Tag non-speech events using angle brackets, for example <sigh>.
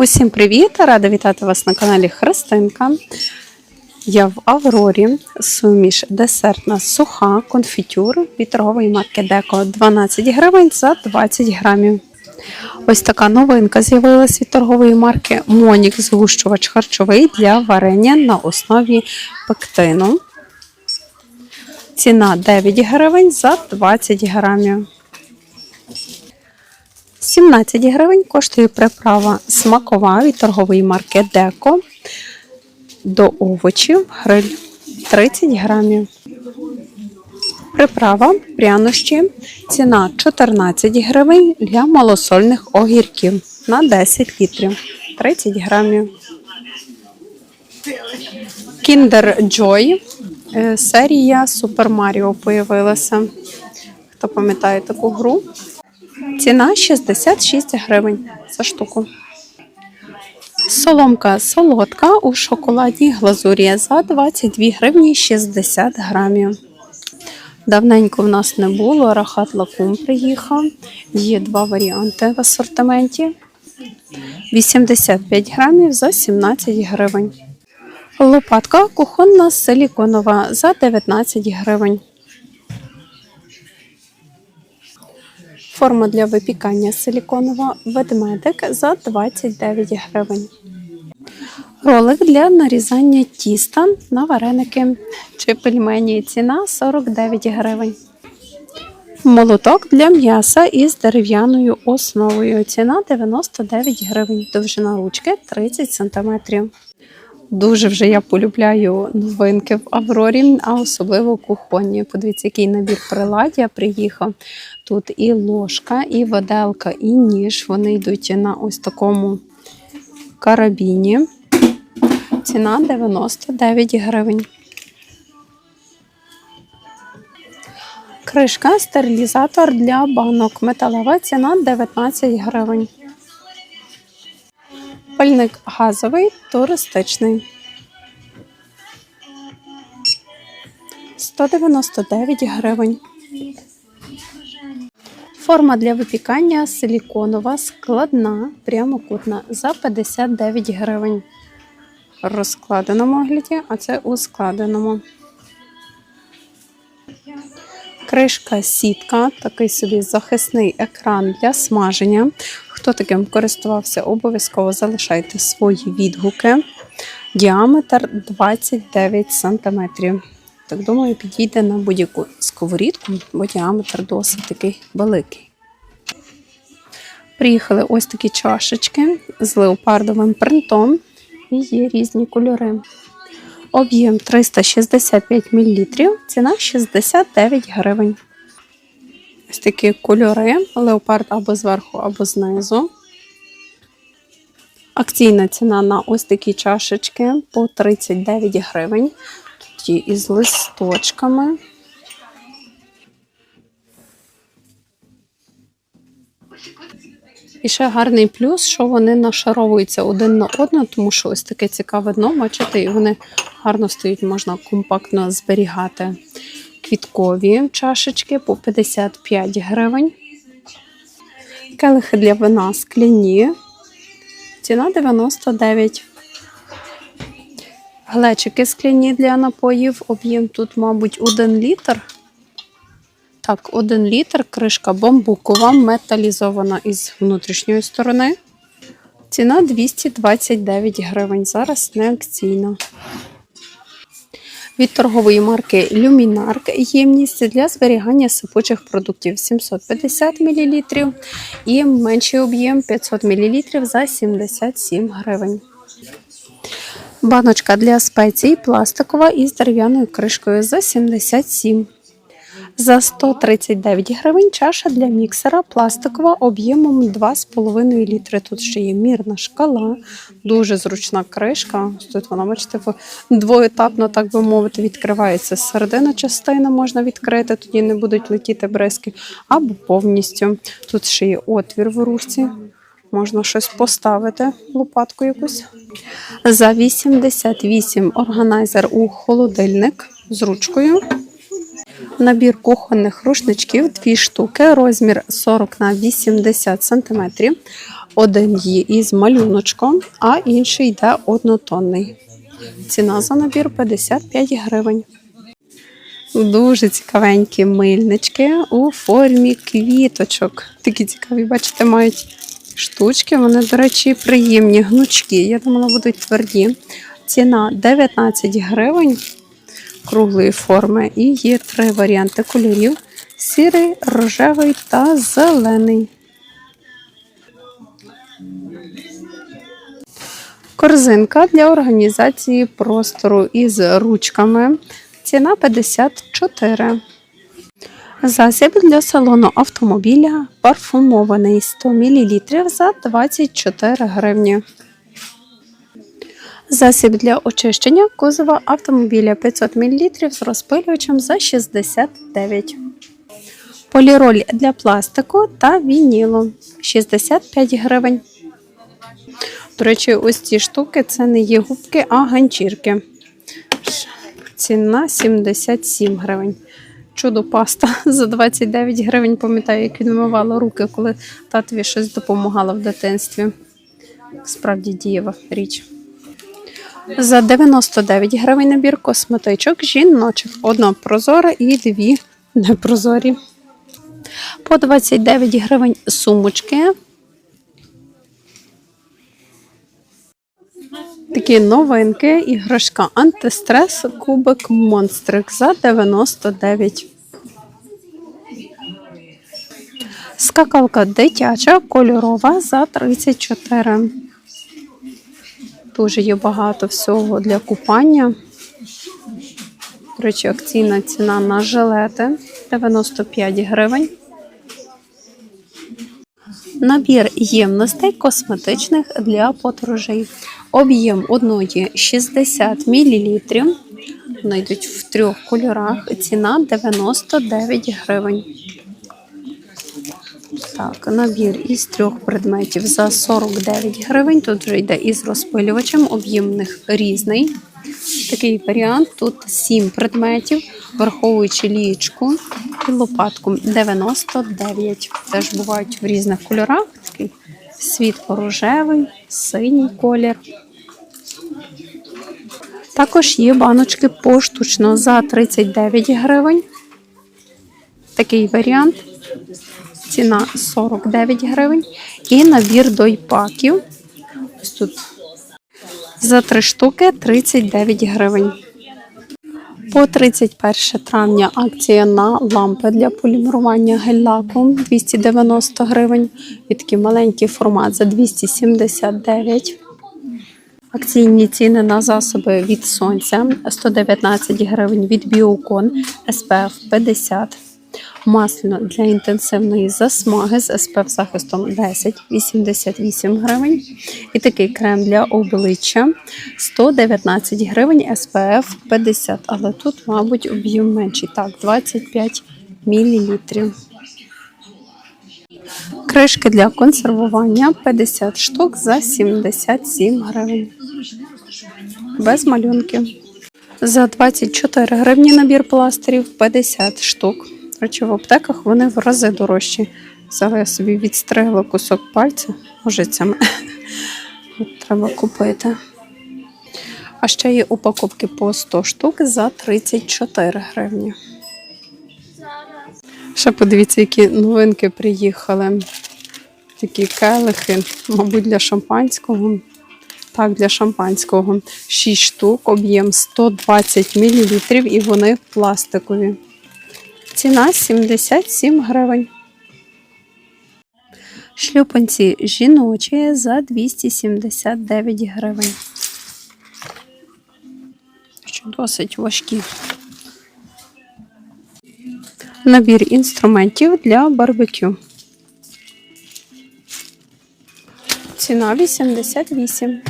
Усім привіт! Рада вітати вас на каналі Христинка. Я в Аврорі. Суміш десертна суха конфітюр від торгової марки Деко 12 гривень за 20 грамів. Ось така новинка з'явилась від торгової марки Монік згущувач харчовий для варення на основі пектину. Ціна 9 гривень за 20 грамів. 17 гривень коштує приправа смакова від торгової марки Деко до овочів гриль 30 грамів. Приправа прянощі. Ціна 14 гривень для малосольних огірків на 10 літрів 30 грамів. Kinder Joy. е, Серія Super Mario появилася. Хто пам'ятає таку гру? Ціна 66 гривень за штуку. Соломка солодка у шоколадній глазурі за 22 гривні 60 грамів. Давненько в нас не було. Рахат лакум приїхав. Є два варіанти в асортименті. 85 грамів за 17 гривень. Лопатка кухонна силіконова за 19 гривень. Форма для випікання силіконова ведмедик за 29 гривень. Ролик для нарізання тіста на вареники чи пельмені. Ціна 49 гривень. Молоток для м'яса із дерев'яною основою. Ціна 99 гривень. Довжина ручки 30 см. Дуже вже я полюбляю новинки в Аврорі, а особливо кухонні. Подивіться, який набір приладдя приїхав. Тут і ложка, і виделка, і ніж. Вони йдуть на ось такому карабіні. Ціна 99 гривень. Кришка, стерилізатор для банок. Металева ціна 19 гривень. Пальник газовий, туристичний. 199 гривень. Форма для випікання силіконова, складна, прямокутна за 59 гривень. В розкладеному огляді, а це у складеному. Кришка сітка, такий собі захисний екран для смаження. Хто таким користувався, обов'язково залишайте свої відгуки. Діаметр 29 см. Так думаю, підійде на будь-яку сковорідку, бо діаметр досить такий великий. Приїхали ось такі чашечки з леопардовим принтом і є різні кольори. Об'єм 365 мл, ціна 69 гривень. Ось такі кольори, леопард або зверху, або знизу. Акційна ціна на ось такі чашечки по 39 гривень. Є із листочками. І ще гарний плюс, що вони нашаровуються один на одного, тому що ось таке цікаве дно, бачите, і вони гарно стоять, можна компактно зберігати. Квіткові чашечки по 55 гривень. Келихи для вина скляні. Ціна 99. Глечики скляні для напоїв. Об'єм тут, мабуть, 1 літр. Так, 1 літр, кришка бамбукова, металізована із внутрішньої сторони. Ціна 229 гривень. Зараз не акційна. Від торгової марки Luminark ємність для зберігання сипучих продуктів 750 мл і менший об'єм 500 мл за 77 гривень. Баночка для спецій пластикова із дерев'яною кришкою за 77 за 139 гривень чаша для міксера пластикова об'ємом 2,5 літри. Тут ще є мірна шкала, дуже зручна кришка. Тут вона, бачите, двоетапно, так би мовити, відкривається середина частина, можна відкрити, тоді не будуть летіти бризки, або повністю. Тут ще є отвір в ручці. Можна щось поставити, лопатку якусь. За 88 органайзер у холодильник з ручкою. Набір кухонних рушничків, дві штуки, розмір 40 на 80 см. Один є із малюночком, а інший йде однотонний. Ціна за набір 55 гривень. Дуже цікавенькі мильнички у формі квіточок. Такі цікаві, бачите, мають штучки. Вони, до речі, приємні, гнучкі. Я думала, будуть тверді. Ціна 19 гривень круглої форми. І є три варіанти кольорів: сірий, рожевий та зелений. Корзинка для організації простору із ручками. Ціна 54. Засіб для салону автомобіля парфумований 100 мл за 24 гривні. Засіб для очищення кузова автомобіля 500 мл з розпилювачем за 69. Поліроль для пластику та вінілу 65 гривень. До речі, ось ці штуки це не є губки, а ганчірки. Ціна 77 гривень. Чудо паста <laughs> за 29 гривень. Пам'ятаю, як відмивала руки, коли татові щось допомагала в дитинстві. Справді дієва річ. За 99 гривень набір косметичок жіночих. Одна прозора і дві непрозорі. По 29 гривень сумочки. Такі новинки, іграшка антистрес, кубик монстрик за 99. Скакалка дитяча, кольорова за 34. Дуже є багато всього для купання. До речі, акційна ціна на жилети 95 гривень. Набір ємностей косметичних для подорожей. Об'єм одної 60 мл. Вони йдуть в трьох кольорах. Ціна 99 гривень. Так, набір із трьох предметів за 49 гривень. Тут вже йде із розпилювачем, об'єм них різний. Такий варіант. Тут 7 предметів, враховуючи лієчку і лопатку 99. Теж бувають в різних кольорах. Такий світло-рожевий, синій колір. Також є баночки поштучно за 39 гривень. Такий варіант. Ціна 49 гривень. І набір дойпаків. Ось тут за 3 штуки 39 гривень. По 31 травня акція на лампи для полімерування гель-лаком 290 гривень. І такий маленький формат за 279. Акційні ціни на засоби від сонця 119 гривень від Біокон SPF 50. Масло для інтенсивної засмаги з SPF захистом 10 88 гривень. І такий крем для обличчя 119 гривень SPF 50. Але тут, мабуть, об'єм менший. Так, 25 мл. Кришки для консервування 50 штук за 77 гривень. Без малюнків. За 24 гривні набір пластирів 50 штук. Речі, в аптеках вони в рази дорожчі. Зараз я собі відстригла кусок пальця ножицями. Треба купити. А ще є упаковки по 100 штук за 34 гривні. Ще подивіться, які новинки приїхали. Такі келихи, мабуть, для шампанського. Так, для шампанського. 6 штук, об'єм 120 мл і вони пластикові. Ціна 77 гривень. Шлюпанці жіночі за 279 гривень. Що досить важкі. Набір інструментів для барбекю. Ціна 88.